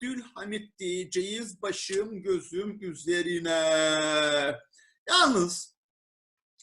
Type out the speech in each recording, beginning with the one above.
Abdülhamit diyeceğiz başım gözüm üzerine. Yalnız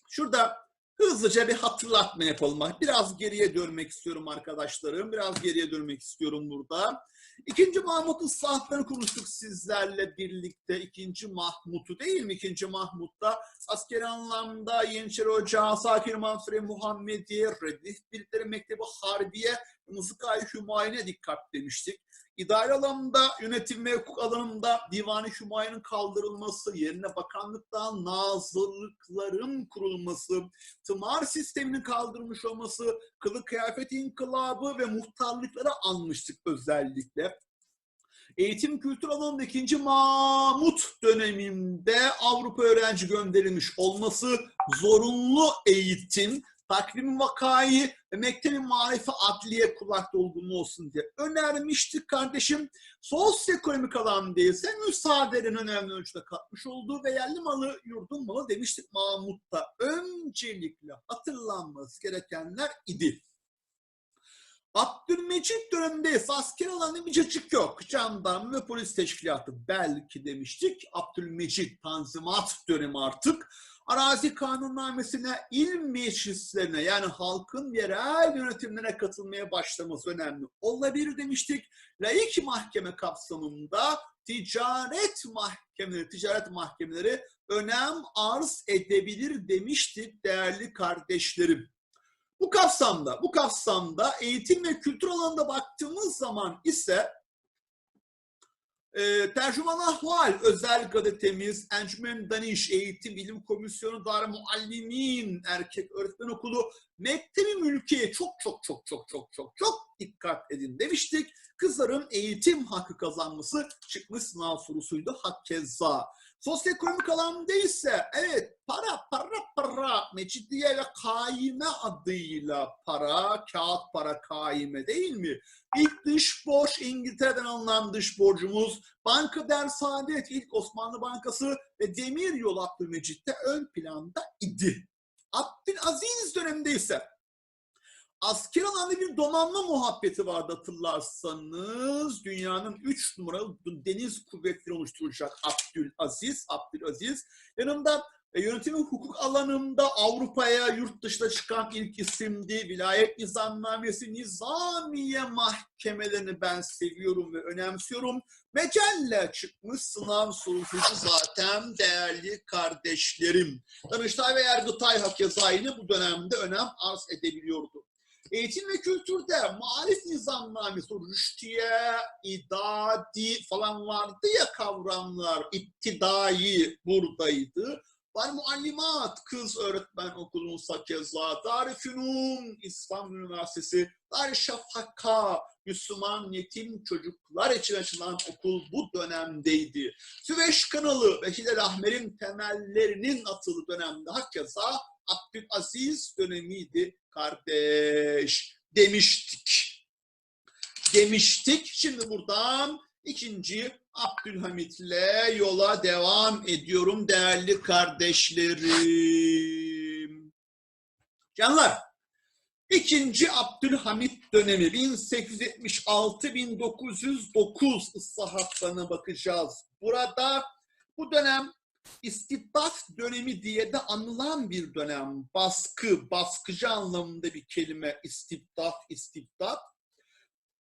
şurada hızlıca bir hatırlatma yapalım. Biraz geriye dönmek istiyorum arkadaşlarım. Biraz geriye dönmek istiyorum burada. İkinci Mahmut'un saatlerini konuştuk sizlerle birlikte. İkinci Mahmut'u değil mi? İkinci Mahmut'ta askeri anlamda Yeniçeri Ocağı, Sakir Mansure Muhammediye, Redif Birlikleri Mektebi Harbiye, Mızıkay Hümayun'e dikkat demiştik. İdari alanında, yönetim ve hukuk alanında Divan-ı Hümayun'un kaldırılması, yerine bakanlıktan nazırlıkların kurulması, tımar sisteminin kaldırılmış olması, kılık kıyafet inkılabı ve muhtarlıkları anmıştık özellikle. Eğitim kültür alanında 2. Mahmut döneminde Avrupa öğrenci gönderilmiş olması, zorunlu eğitim, takvim vakayı ve mektebi marife adliye kulak dolgunluğu olsun diye önermiştik kardeşim. Sosyoekonomik alanda ise müsaadenin önemli ölçüde katmış olduğu ve yerli malı yurdun malı demiştik Mahmut'ta. Öncelikle hatırlanması gerekenler idi. Abdülmecit döneminde asker alanı bir cacık yok. Jandarma ve polis teşkilatı belki demiştik. Abdülmecit tanzimat dönemi artık. Arazi kanunnamesine, il meclislerine yani halkın yerel yönetimlere katılmaya başlaması önemli olabilir demiştik. Laik mahkeme kapsamında ticaret mahkemeleri, ticaret mahkemeleri önem arz edebilir demiştik değerli kardeşlerim. Bu kapsamda, bu kapsamda eğitim ve kültür alanında baktığımız zaman ise e, Tercüman Ahval özel gazetemiz, Encümen Daniş Eğitim Bilim Komisyonu, Dar Muallimin Erkek Öğretmen Okulu, Mektebi Mülkiye çok çok çok çok çok çok çok dikkat edin demiştik. Kızların eğitim hakkı kazanması çıkmış sınav sorusuydu hakeza. Sosyoekonomik alanda ise evet para para para mecidiye ve kaime adıyla para, kağıt para kaime değil mi? İlk dış borç İngiltere'den alınan dış borcumuz, Banka Der Saadet ilk Osmanlı Bankası ve Demir Yol Abdülmecit'te ön planda idi. Abdülaziz döneminde ise asker alanda bir donanma muhabbeti vardı hatırlarsanız. Dünyanın 3 numaralı deniz kuvvetleri oluşturacak Abdülaziz. Abdülaziz. Yanında e, yönetim hukuk alanında Avrupa'ya yurt dışına çıkan ilk isimdi. Vilayet nizamnamesi, nizamiye mahkemelerini ben seviyorum ve önemsiyorum. Mecelle çıkmış sınav sorusuydu zaten değerli kardeşlerim. Danıştay ve Yargıtay hakeza yine bu dönemde önem arz edebiliyordu. Eğitim ve kültürde marif nizamnamesi, rüştiye, idadi falan vardı ya kavramlar, ittidai buradaydı. Var muallimat, kız öğretmen okulu Sakeza, Darüfünun İslam Üniversitesi, Darüşşafaka, Müslüman yetim çocuklar için açılan okul bu dönemdeydi. Süveyş kanalı ve Hilal Ahmer'in temellerinin atıldığı dönemde hakeza Abdülaziz dönemiydi kardeş demiştik. Demiştik. Şimdi buradan ikinci Abdülhamit'le yola devam ediyorum değerli kardeşlerim. Canlar, ikinci Abdülhamit dönemi 1876-1909 ıslahatlarına bakacağız. Burada bu dönem istibdat dönemi diye de anılan bir dönem. Baskı, baskıcı anlamında bir kelime istibdat, istibdat.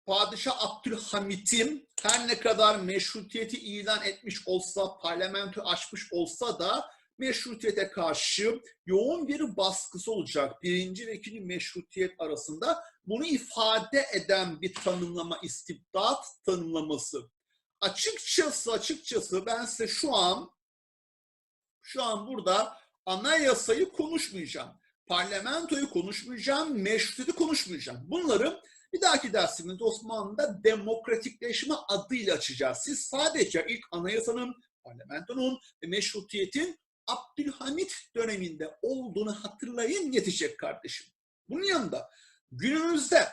Padişah Abdülhamit'in her ne kadar meşrutiyeti ilan etmiş olsa, parlamento açmış olsa da meşrutiyete karşı yoğun bir baskısı olacak. Birinci ve ikinci meşrutiyet arasında bunu ifade eden bir tanımlama, istibdat tanımlaması. Açıkçası, açıkçası ben size şu an şu an burada anayasayı konuşmayacağım. Parlamentoyu konuşmayacağım, meşrutiyeti konuşmayacağım. Bunları bir dahaki dersimizde Osmanlı'da demokratikleşme adıyla açacağız. Siz sadece ilk anayasanın, parlamentonun ve meşrutiyetin Abdülhamit döneminde olduğunu hatırlayın yetecek kardeşim. Bunun yanında günümüzde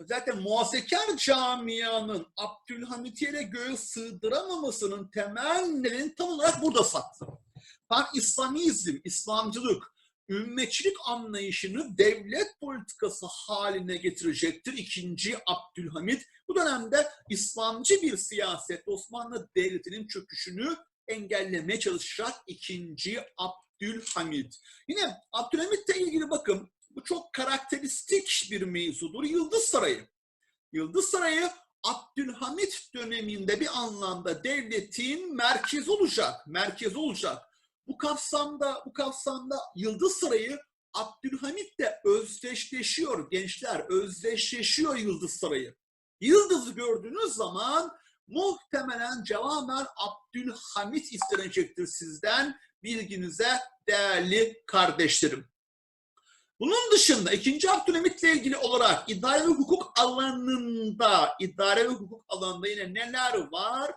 zaten muhafazakar camianın Abdülhamit'e göğe sığdıramamasının temel nedeni tam olarak burada saklı. Pan İslamizm, İslamcılık, ümmetçilik anlayışını devlet politikası haline getirecektir. İkinci Abdülhamit bu dönemde İslamcı bir siyaset Osmanlı Devleti'nin çöküşünü engellemeye çalışacak ikinci Abdülhamit. Yine Abdülhamit'le ilgili bakın bu çok karakteristik bir mevzudur. Yıldız Sarayı. Yıldız Sarayı Abdülhamit döneminde bir anlamda devletin merkezi olacak. Merkez olacak. Bu kapsamda bu kapsamda Yıldız Sarayı Abdülhamit'le özdeşleşiyor gençler. Özdeşleşiyor Yıldız Sarayı. Yıldız'ı gördüğünüz zaman muhtemelen cevamen Abdülhamit istenecektir sizden bilginize değerli kardeşlerim. Bunun dışında 2. Abdülhamit'le ilgili olarak idare ve hukuk alanında, idare ve hukuk alanında yine neler var?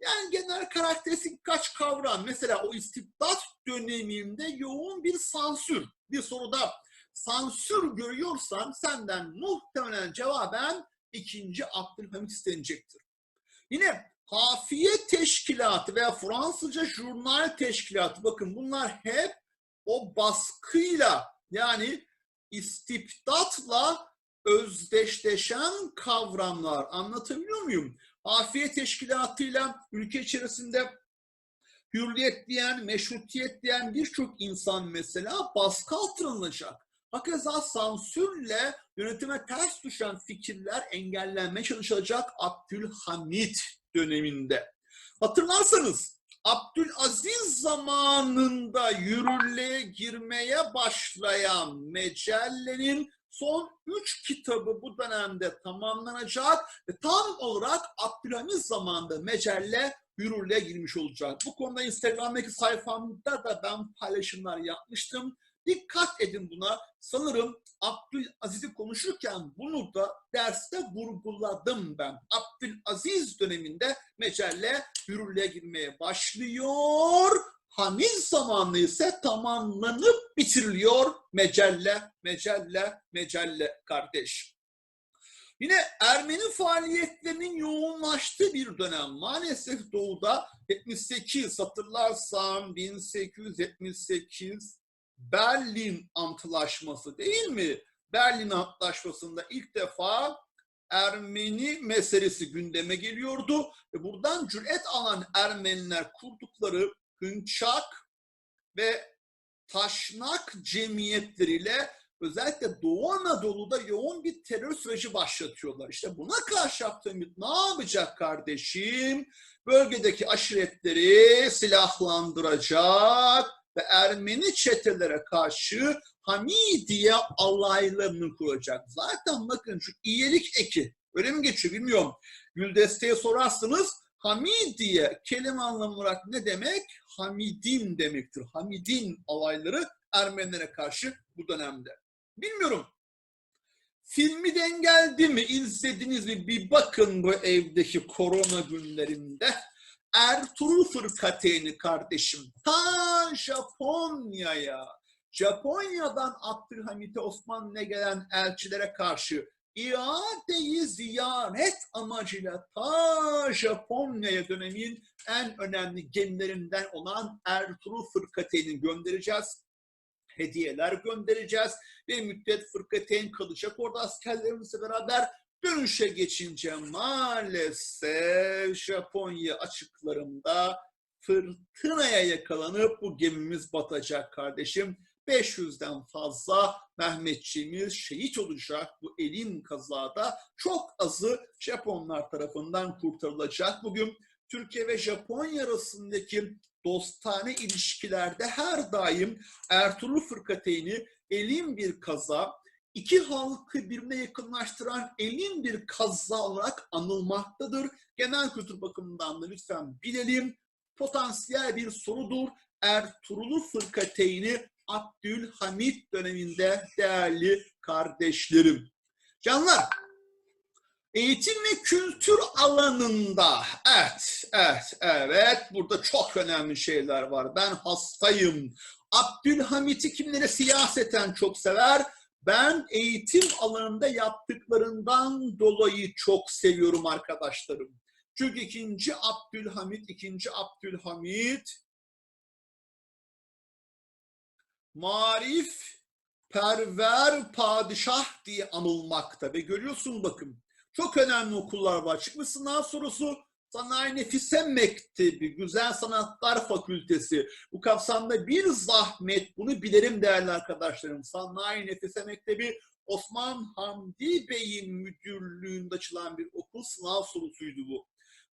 Yani genel karakteristik kaç kavram. Mesela o istibdat döneminde yoğun bir sansür. Bir soruda sansür görüyorsan senden muhtemelen cevaben 2. Abdülhamit istenecektir. Yine Hafiye Teşkilatı veya Fransızca Jurnal Teşkilatı bakın bunlar hep o baskıyla yani istibdatla özdeşleşen kavramlar. Anlatabiliyor muyum? Afiye teşkilatıyla ülke içerisinde hürriyet diyen, meşrutiyet diyen birçok insan mesela baskı altına alınacak. Hakeza sansürle yönetime ters düşen fikirler engellenmeye çalışacak Abdülhamit döneminde. Hatırlarsanız Abdülaziz zamanında yürürlüğe girmeye başlayan mecellenin son üç kitabı bu dönemde tamamlanacak ve tam olarak Abdülhamit zamanında mecelle yürürlüğe girmiş olacak. Bu konuda Instagram'daki sayfamda da ben paylaşımlar yapmıştım. Dikkat edin buna. Sanırım Abdülaziz'i konuşurken bunu da derste vurguladım ben. Abdülaziz döneminde mecelle yürürlüğe girmeye başlıyor. Hamid zamanlı ise tamamlanıp bitiriliyor mecelle, mecelle, mecelle kardeş. Yine Ermeni faaliyetlerinin yoğunlaştığı bir dönem. Maalesef doğuda 78 hatırlarsam 1878 Berlin Antlaşması değil mi? Berlin Antlaşması'nda ilk defa Ermeni meselesi gündeme geliyordu ve buradan cüret alan Ermeniler kurdukları Hınçak ve Taşnak cemiyetleriyle özellikle Doğu Anadolu'da yoğun bir terör süreci başlatıyorlar. İşte buna karşı Abdülhamit ne yapacak kardeşim? Bölgedeki aşiretleri silahlandıracak ve Ermeni çetelere karşı Hamidiye alaylarını kuracak. Zaten bakın şu iyilik eki, öyle mi geçiyor bilmiyorum. Güldeste'ye sorarsınız Hamidiye kelime anlamı olarak ne demek? Hamidin demektir. Hamidin alayları Ermenilere karşı bu dönemde. Bilmiyorum. Filmi dengeldi mi? İzlediniz mi? Bir bakın bu evdeki korona günlerinde. Ertuğrul Fırkateyni kardeşim ta Japonya'ya, Japonya'dan Abdülhamit'e Osmanlı'ya gelen elçilere karşı iadeyi ziyaret amacıyla ta Japonya'ya dönemin en önemli gemilerinden olan Ertuğrul Fırkateyni göndereceğiz. Hediyeler göndereceğiz ve müddet Fırkateyn kalacak orada askerlerimizle beraber Dönüşe geçince maalesef Japonya açıklarında fırtınaya yakalanıp bu gemimiz batacak kardeşim. 500'den fazla Mehmetçiğimiz şehit olacak bu elin kazada. Çok azı Japonlar tarafından kurtarılacak. Bugün Türkiye ve Japonya arasındaki dostane ilişkilerde her daim Ertuğrul Fırkateyni elin bir kaza, iki halkı birbirine yakınlaştıran elin bir kaza olarak anılmaktadır. Genel kültür bakımından da lütfen bilelim. Potansiyel bir sorudur. Ertuğrul Fırkateyni Abdülhamit döneminde değerli kardeşlerim. Canlar, eğitim ve kültür alanında, evet, evet, evet, burada çok önemli şeyler var. Ben hastayım. Abdülhamit'i kimlere siyaseten çok sever? Ben eğitim alanında yaptıklarından dolayı çok seviyorum arkadaşlarım. Çünkü ikinci Abdülhamit, ikinci Abdülhamit marif perver padişah diye anılmakta ve görüyorsun bakın çok önemli okullar var. Çıkmış sınav sorusu Sanayi Nefise Mektebi, Güzel Sanatlar Fakültesi. Bu kapsamda bir zahmet bunu bilirim değerli arkadaşlarım. Sanayi Nefise Mektebi Osman Hamdi Bey'in müdürlüğünde açılan bir okul sınav sorusuydu bu.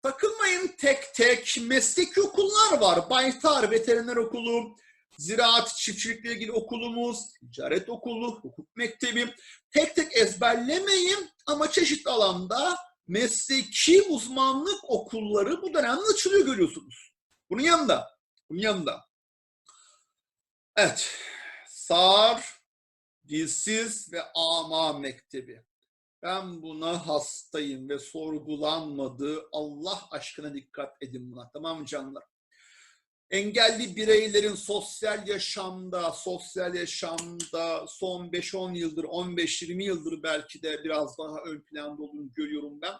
Takılmayın tek tek mesleki okullar var. Baytar Veteriner Okulu, Ziraat Çiftçilikle ilgili okulumuz, ticaret okulu, hukuk mektebi. Tek tek ezberlemeyin ama çeşitli alanda mesleki uzmanlık okulları bu dönemde açılıyor görüyorsunuz. Bunun yanında, bunun yanında. Evet, Sar, Dilsiz ve Ama Mektebi. Ben buna hastayım ve sorgulanmadığı Allah aşkına dikkat edin buna. Tamam mı canlar? Engelli bireylerin sosyal yaşamda, sosyal yaşamda son 5-10 yıldır, 15-20 yıldır belki de biraz daha ön planda olduğunu görüyorum ben.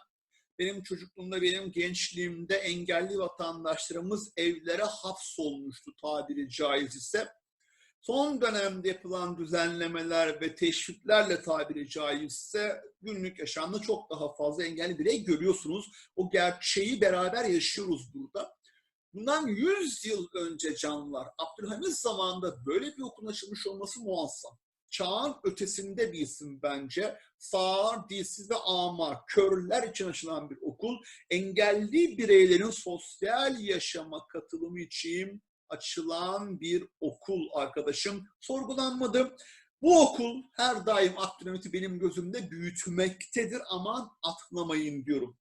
Benim çocukluğumda, benim gençliğimde engelli vatandaşlarımız evlere hapsolmuştu tabiri caiz ise. Son dönemde yapılan düzenlemeler ve teşviklerle tabiri caizse günlük yaşamda çok daha fazla engelli birey görüyorsunuz. O gerçeği beraber yaşıyoruz burada. Bundan 100 yıl önce canlılar, Abdülhamit zamanında böyle bir okulun açılmış olması muazzam. Çağın ötesinde bir isim bence. Sağır, dilsiz ve amar, körler için açılan bir okul. Engelli bireylerin sosyal yaşama katılımı için açılan bir okul arkadaşım. Sorgulanmadı. Bu okul her daim Abdülhamit'i benim gözümde büyütmektedir. Aman atlamayın diyorum.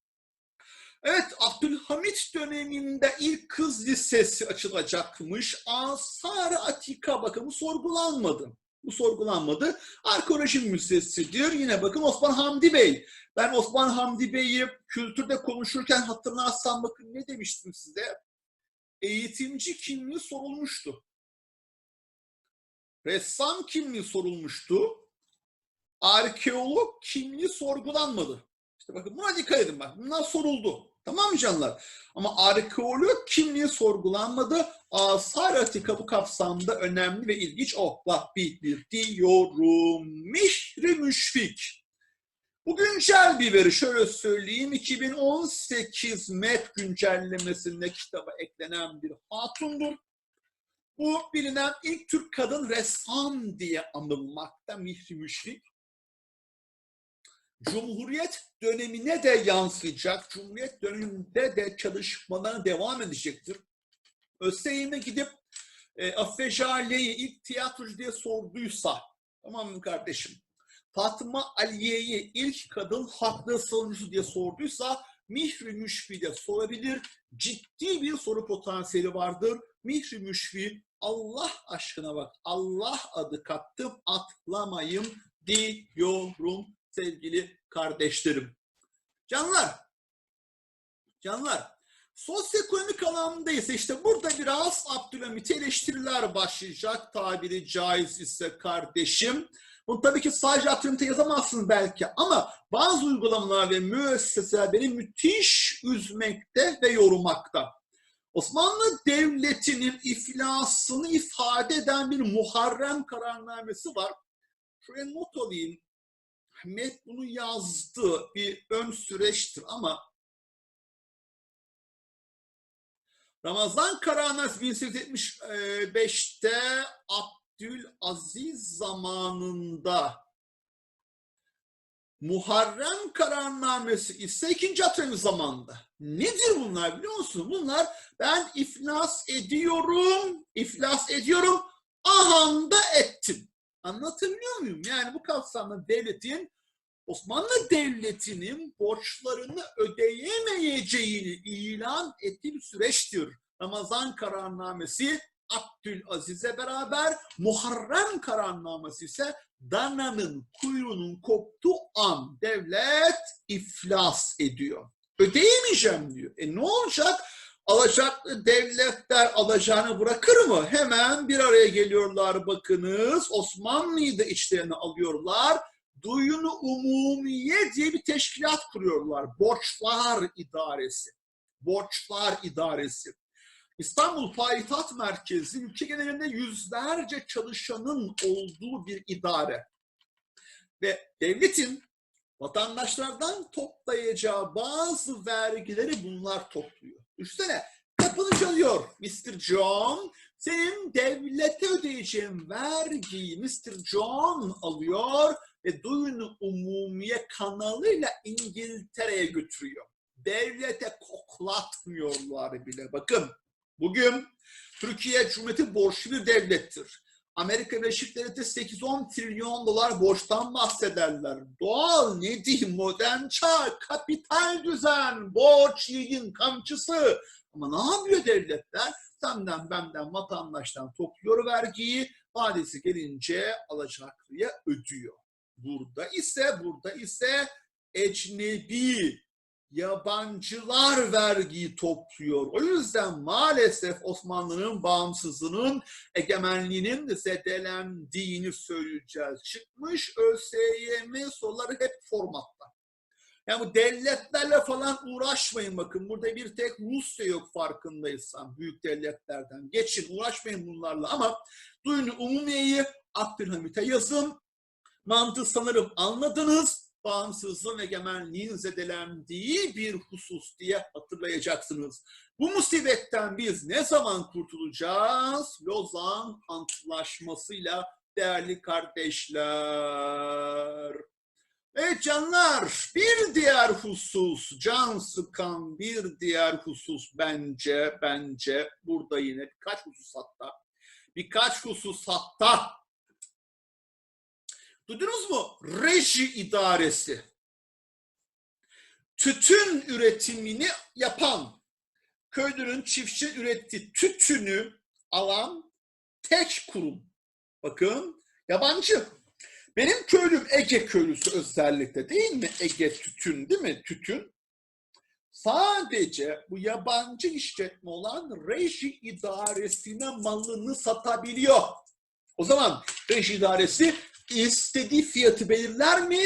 Evet, Abdülhamit döneminde ilk kız lisesi açılacakmış. Asar Atika bakımı sorgulanmadı. Bu sorgulanmadı. Arkeoloji müzesidir. Yine bakın Osman Hamdi Bey. Ben Osman Hamdi Bey'i kültürde konuşurken hatırlarsam bakın ne demiştim size? Eğitimci kimliği sorulmuştu. Ressam kimliği sorulmuştu. Arkeolog kimliği sorgulanmadı. İşte bakın buna dikkat edin bak. Bunlar soruldu. Tamam mı canlar? Ama arkeolog kimliği sorgulanmadı. Asar Atika bu kapsamda önemli ve ilginç olmak bilir diyorum. Mişri Müşfik. Bu güncel bir veri. Şöyle söyleyeyim. 2018 MEP güncellemesinde kitaba eklenen bir hatundur. Bu bilinen ilk Türk kadın ressam diye anılmakta Mihri Müşfik. Cumhuriyet dönemine de yansıyacak. Cumhuriyet döneminde de çalışmalarına devam edecektir. Özseyim'e gidip e, Afife ilk tiyatrocu diye sorduysa, tamam mı kardeşim? Fatma Aliye'yi ilk kadın haklı savunucusu diye sorduysa Mihri Müşfi de sorabilir. Ciddi bir soru potansiyeli vardır. Mihri Müşfi Allah aşkına bak Allah adı kattım atlamayım diyorum sevgili kardeşlerim. Canlar, canlar, sosyoekonomik alanda ise işte burada biraz Abdülhamit'e eleştiriler başlayacak tabiri caiz ise kardeşim. Bunu tabii ki sadece Abdülhamit'e yazamazsın belki ama bazı uygulamalar ve müesseseler beni müthiş üzmekte ve yormakta. Osmanlı Devleti'nin iflasını ifade eden bir Muharrem kararnamesi var. Şuraya not alayım. Ahmet bunu yazdı. Bir ön süreçtir ama Ramazan Karahanesi 1875'te Abdülaziz zamanında Muharrem kararnamesi ise ikinci Abdülhamit zamanında. Nedir bunlar biliyor musun? Bunlar ben iflas ediyorum, iflas ediyorum, ahanda ettim. Anlatabiliyor muyum? Yani bu kapsamda devletin Osmanlı Devleti'nin borçlarını ödeyemeyeceğini ilan ettiği bir süreçtir. Ramazan kararnamesi Abdülaziz'e beraber Muharrem kararnamesi ise dananın kuyruğunun koptuğu an devlet iflas ediyor. Ödeyemeyeceğim diyor. E ne olacak? Alacaklı devletler alacağını bırakır mı? Hemen bir araya geliyorlar bakınız. Osmanlı'yı da içlerine alıyorlar. Duyunu Umumiye diye bir teşkilat kuruyorlar. Borçlar İdaresi. Borçlar İdaresi. İstanbul Payitaht Merkezi ülke genelinde yüzlerce çalışanın olduğu bir idare. Ve devletin vatandaşlardan toplayacağı bazı vergileri bunlar topluyor. Düşünsene kapını çalıyor Mr. John. Senin devlete ödeyeceğin vergiyi Mr. John alıyor ve Duyun Umumiye kanalıyla İngiltere'ye götürüyor. Devlete koklatmıyorlar bile. Bakın bugün Türkiye Cumhuriyeti borçlu devlettir. Amerika Birleşik Devletleri 8-10 trilyon dolar borçtan bahsederler. Doğal ne diyeyim modern çağ, kapital düzen, borç yiyin kamçısı. Ama ne yapıyor devletler? Senden benden vatandaştan topluyor vergiyi, vadesi gelince alacaklıya ödüyor. Burada ise burada ise ecnebi yabancılar vergiyi topluyor. O yüzden maalesef Osmanlı'nın bağımsızlığının egemenliğinin zedelendiğini söyleyeceğiz. Çıkmış ÖSYM soruları hep formatta. Yani bu devletlerle falan uğraşmayın bakın. Burada bir tek Rusya yok farkındaysan büyük devletlerden. Geçin uğraşmayın bunlarla ama duyun umumiyeyi Abdülhamit'e yazın. Mantığı sanırım anladınız bağımsızlığın egemenliğin zedelendiği bir husus diye hatırlayacaksınız. Bu musibetten biz ne zaman kurtulacağız? Lozan Antlaşması'yla değerli kardeşler. Evet canlar bir diğer husus can sıkan bir diğer husus bence bence burada yine birkaç husus hatta birkaç husus hatta Duydunuz mu? Reji idaresi. Tütün üretimini yapan, köylünün çiftçi ürettiği tütünü alan tek kurum. Bakın yabancı. Benim köylüm Ege köylüsü özellikle değil mi? Ege tütün değil mi? Tütün. Sadece bu yabancı işletme olan reji idaresine malını satabiliyor. O zaman reji idaresi istediği fiyatı belirler mi?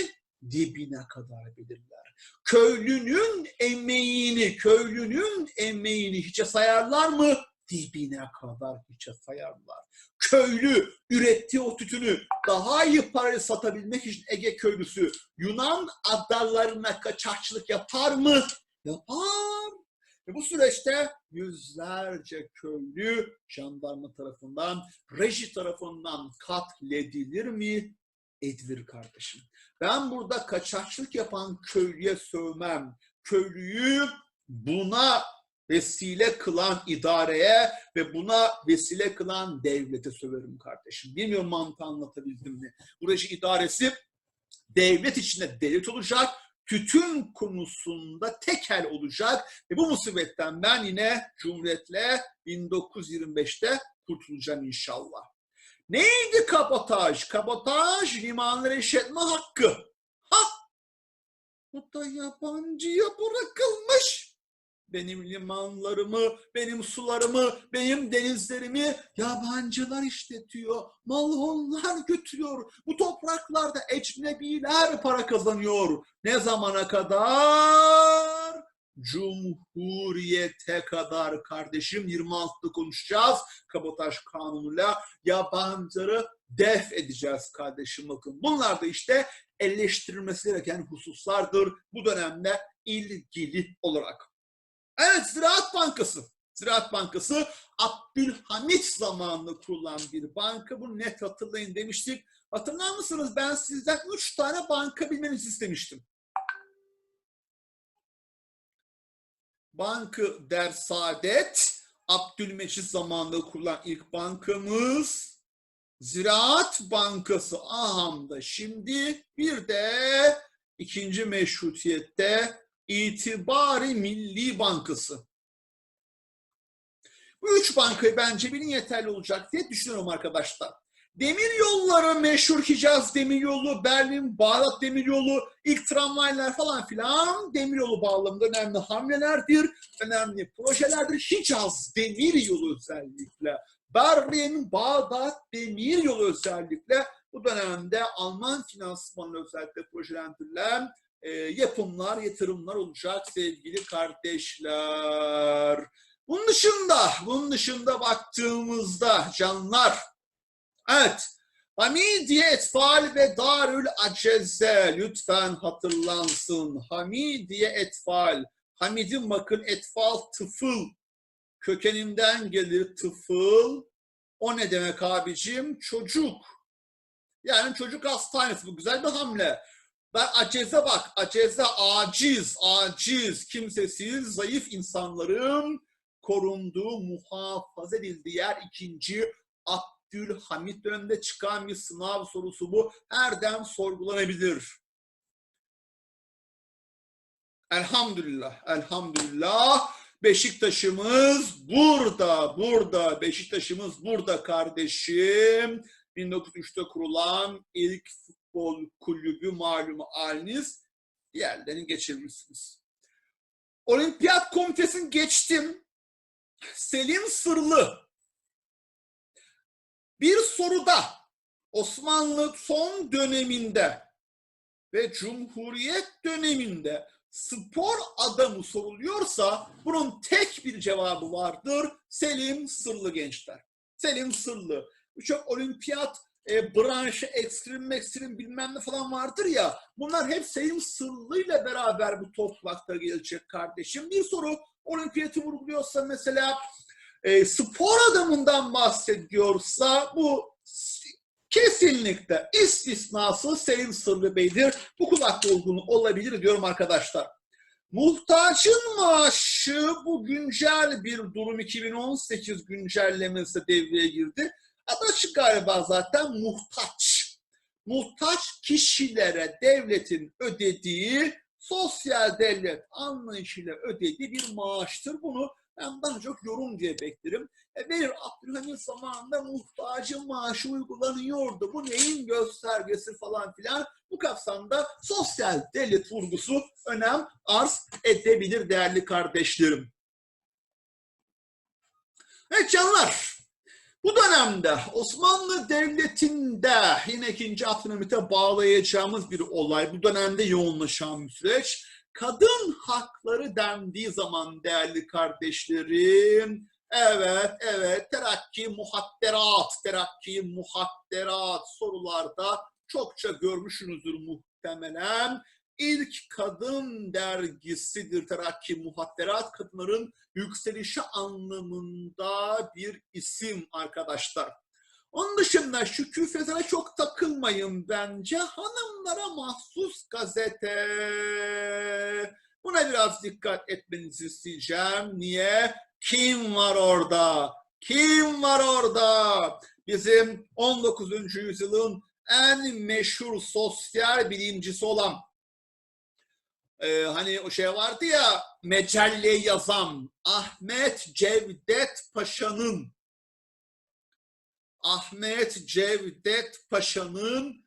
Dibine kadar belirler. Köylünün emeğini, köylünün emeğini hiçe sayarlar mı? Dibine kadar hiçe sayarlar. Köylü ürettiği o tütünü daha iyi parayla satabilmek için Ege köylüsü Yunan adalarına kaçakçılık yapar mı? Yapar. Ve bu süreçte yüzlerce köylü jandarma tarafından, reji tarafından katledilir mi? Edilir kardeşim. Ben burada kaçakçılık yapan köylüye sövmem. Köylüyü buna vesile kılan idareye ve buna vesile kılan devlete söverim kardeşim. Bilmiyorum mantığı anlatabildim mi? Bu reji idaresi devlet içinde devlet olacak tütün konusunda tekel olacak ve bu musibetten ben yine Cumhuriyet'le 1925'te kurtulacağım inşallah. Neydi kabotaj? Kabotaj limanları işletme hakkı. Ha! Bu da yabancıya bırakılmış. Benim limanlarımı, benim sularımı, benim denizlerimi yabancılar işletiyor. Malı onlar götürüyor. Bu topraklarda ecnebiler para kazanıyor. Ne zamana kadar? Cumhuriyete kadar kardeşim 26'da konuşacağız. Kabotaj kanunuyla yabancıları def edeceğiz kardeşim bakın. Bunlar da işte eleştirilmesi gereken hususlardır bu dönemde ilgili olarak. Evet Ziraat Bankası. Ziraat Bankası Abdülhamit zamanında kurulan bir banka. Bunu net hatırlayın demiştik. Hatırlar mısınız? Ben sizden üç tane banka bilmenizi istemiştim. Bankı Der Saadet, zamanında kurulan ilk bankamız. Ziraat Bankası Aham'da şimdi bir de ikinci meşrutiyette İtibari Milli Bankası. Bu üç bankayı bence bilin yeterli olacak diye düşünüyorum arkadaşlar. Demir yolları meşhur Hicaz Demiryolu, Berlin Bağdat Demiryolu, ilk tramvaylar falan filan demiryolu bağlamında önemli hamlelerdir, önemli projelerdir. Hicaz Demiryolu özellikle, Berlin Bağdat Demiryolu özellikle bu dönemde Alman finansmanı özellikle projelendirilen e, yapımlar, yatırımlar olacak sevgili kardeşler. Bunun dışında, bunun dışında baktığımızda canlar, evet, Hamidiye Etfal ve Darül Aceze lütfen hatırlansın. Hamidiye Etfal, Hamid'in bakın Etfal tıfıl kökeninden gelir tıfıl. O ne demek abicim? Çocuk. Yani çocuk hastanesi. Bu güzel bir hamle. Ben aceze bak. Aceze aciz, aciz, kimsesiz, zayıf insanların korunduğu, muhafaza edildiği yer ikinci Abdülhamit döneminde çıkan bir sınav sorusu bu. Her dem sorgulanabilir. Elhamdülillah, elhamdülillah. Beşiktaş'ımız burada, burada. Beşiktaş'ımız burada kardeşim. 1903'te kurulan ilk futbol kulübü malumu haliniz. Diğerlerini geçirmişsiniz. Olimpiyat komitesini geçtim. Selim Sırlı. Bir soruda Osmanlı son döneminde ve Cumhuriyet döneminde spor adamı soruluyorsa bunun tek bir cevabı vardır. Selim Sırlı gençler. Selim Sırlı. Birçok olimpiyat e, branşı, ekstrem, ekstrem bilmem ne falan vardır ya. Bunlar hep Selim Sırlı ile beraber bu toprakta gelecek kardeşim. Bir soru olimpiyatı vurguluyorsa mesela e, spor adamından bahsediyorsa bu kesinlikle istisnası Selim Sırlı Bey'dir. Bu kulak dolgunu olabilir diyorum arkadaşlar. Muhtaçın maaşı bu güncel bir durum 2018 güncellemesi devreye girdi. Adı açık galiba zaten muhtaç. Muhtaç kişilere devletin ödediği sosyal devlet anlayışıyla ödediği bir maaştır. Bunu ben daha çok yorum diye beklerim. E benim Abdülhamit zamanında muhtacın maaşı uygulanıyordu. Bu neyin göstergesi falan filan. Bu kapsamda sosyal devlet vurgusu önem arz edebilir değerli kardeşlerim. Evet canlar, bu dönemde Osmanlı Devleti'nde yine ikinci Abdülhamit'e bağlayacağımız bir olay, bu dönemde yoğunlaşan bir süreç. Kadın hakları dendiği zaman değerli kardeşlerim, evet, evet, terakki muhadderat, terakki muhadderat sorularda çokça görmüşsünüzdür muhtemelen. İlk kadın dergisidir terakki muhadderat, kadınların yükselişi anlamında bir isim arkadaşlar. Onun dışında şu küfretene çok takılmayın bence. Hanımlara mahsus gazete. Buna biraz dikkat etmenizi isteyeceğim. Niye? Kim var orada? Kim var orada? Bizim 19. yüzyılın en meşhur sosyal bilimcisi olan e, hani o şey vardı ya mecelle yazan Ahmet Cevdet Paşa'nın Ahmet Cevdet Paşa'nın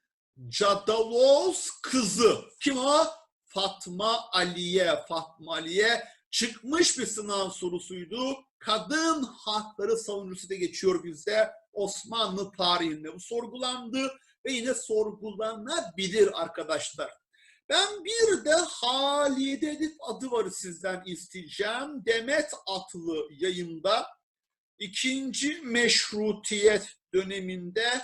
Cadaloz kızı. Kim o? Fatma Aliye. Fatma Aliye çıkmış bir sınav sorusuydu. Kadın hakları savunucusu da geçiyor bizde Osmanlı tarihinde. Bu sorgulandı ve yine sorgulanabilir arkadaşlar. Ben bir de Halide Edip adı var sizden isteyeceğim. Demet Atlı yayında ikinci meşrutiyet döneminde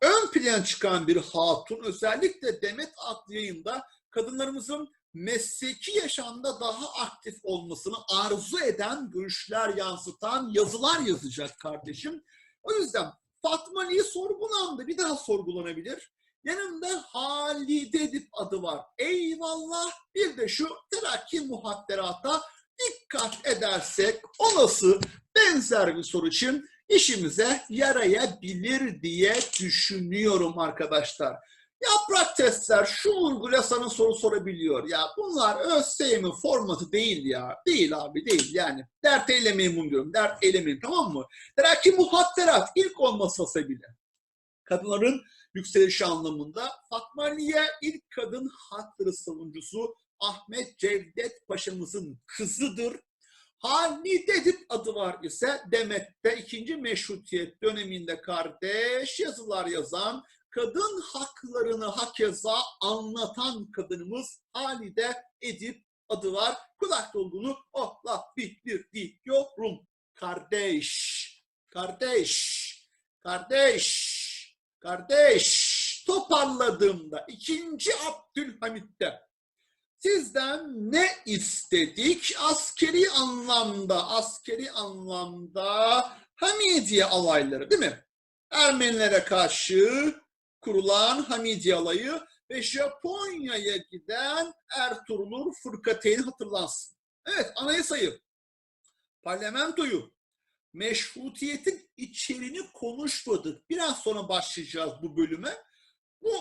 ön plan çıkan bir hatun özellikle Demet Atlı yayında kadınlarımızın mesleki yaşamda daha aktif olmasını arzu eden görüşler yansıtan yazılar yazacak kardeşim. O yüzden Fatma Ali'yi sorgulandı. Bir daha sorgulanabilir. Yanında Halide Edip adı var. Eyvallah. Bir de şu terakki muhadderata dikkat edersek olası benzer bir soru için işimize yarayabilir diye düşünüyorum arkadaşlar. Yaprak testler şu vurguyla sana soru sorabiliyor. Ya bunlar ÖSYM formatı değil ya. Değil abi değil yani. Dert eylemeyin bunu diyorum. Dert eylemeyin tamam mı? Terakki muhadderat ilk olmasa bile. Kadınların yükselişi anlamında Fatma Aliye ilk kadın hakları savunucusu Ahmet Cevdet Paşa'mızın kızıdır. Halide Edip adı var ise Demet'te ikinci meşrutiyet döneminde kardeş yazılar yazan, kadın haklarını hakeza anlatan kadınımız Halide Edip adı var. Kulak dolgunu Allah bilir diyorum. kardeş, kardeş, kardeş, kardeş toparladığımda ikinci Abdülhamit'te sizden ne istedik? Askeri anlamda, askeri anlamda Hamidiye alayları değil mi? Ermenilere karşı kurulan Hamidiye alayı ve Japonya'ya giden Ertuğrul Fırkateyni hatırlansın. Evet anayasayı, parlamentoyu, meşrutiyetin içeriğini konuşmadık. Biraz sonra başlayacağız bu bölüme. Bu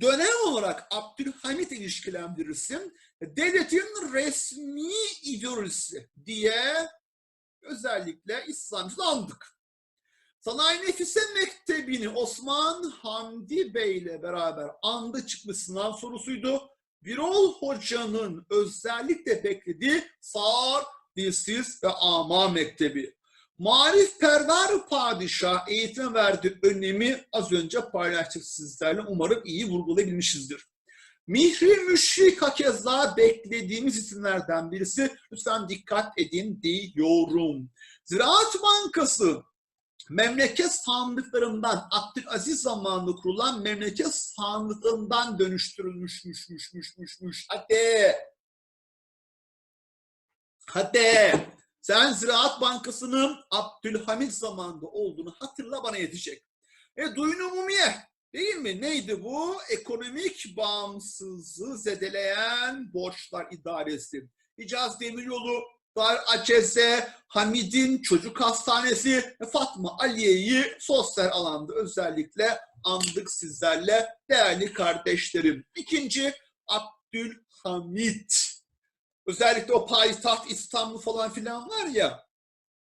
dönem olarak Abdülhamit ilişkilendirirsin. Devletin resmi ideolojisi diye özellikle İslamcı'da andık. Sanayi Nefise Mektebi'ni Osman Hamdi Bey ile beraber andı çıkmış sınav sorusuydu. Birol Hoca'nın özellikle beklediği Sağır, Dilsiz ve Ama Mektebi. Marif Perver Padişah eğitime verdiği önemi az önce paylaştık sizlerle. Umarım iyi vurgulayabilmişizdir. Mihri Müşrik hakeza beklediğimiz isimlerden birisi. Lütfen dikkat edin diyorum. Ziraat Bankası memleket sandıklarından Abdülaziz zamanında kurulan memleket sandıklarından dönüştürülmüşmüşmüşmüşmüş. Hadi. Hadi. Sen Ziraat Bankası'nın Abdülhamit zamanında olduğunu hatırla bana yetecek. E duyun umumiye değil mi? Neydi bu? Ekonomik bağımsızlığı zedeleyen borçlar idaresi. Hicaz Demiryolu, Dar Aceze, Hamid'in çocuk hastanesi, Fatma Aliye'yi sosyal alanda özellikle andık sizlerle değerli kardeşlerim. İkinci Abdülhamit. Özellikle o payitaht İstanbul falan filan var ya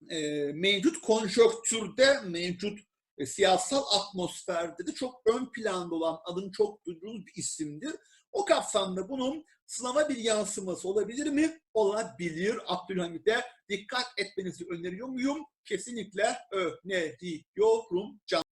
e, mevcut konjonktürde, mevcut e, siyasal atmosferde de çok ön planda olan adın çok duyduğunuz bir isimdir. O kapsamda bunun sınava bir yansıması olabilir mi? Olabilir. Abdülhamit'e dikkat etmenizi öneriyor muyum? Kesinlikle öneriyorum. Can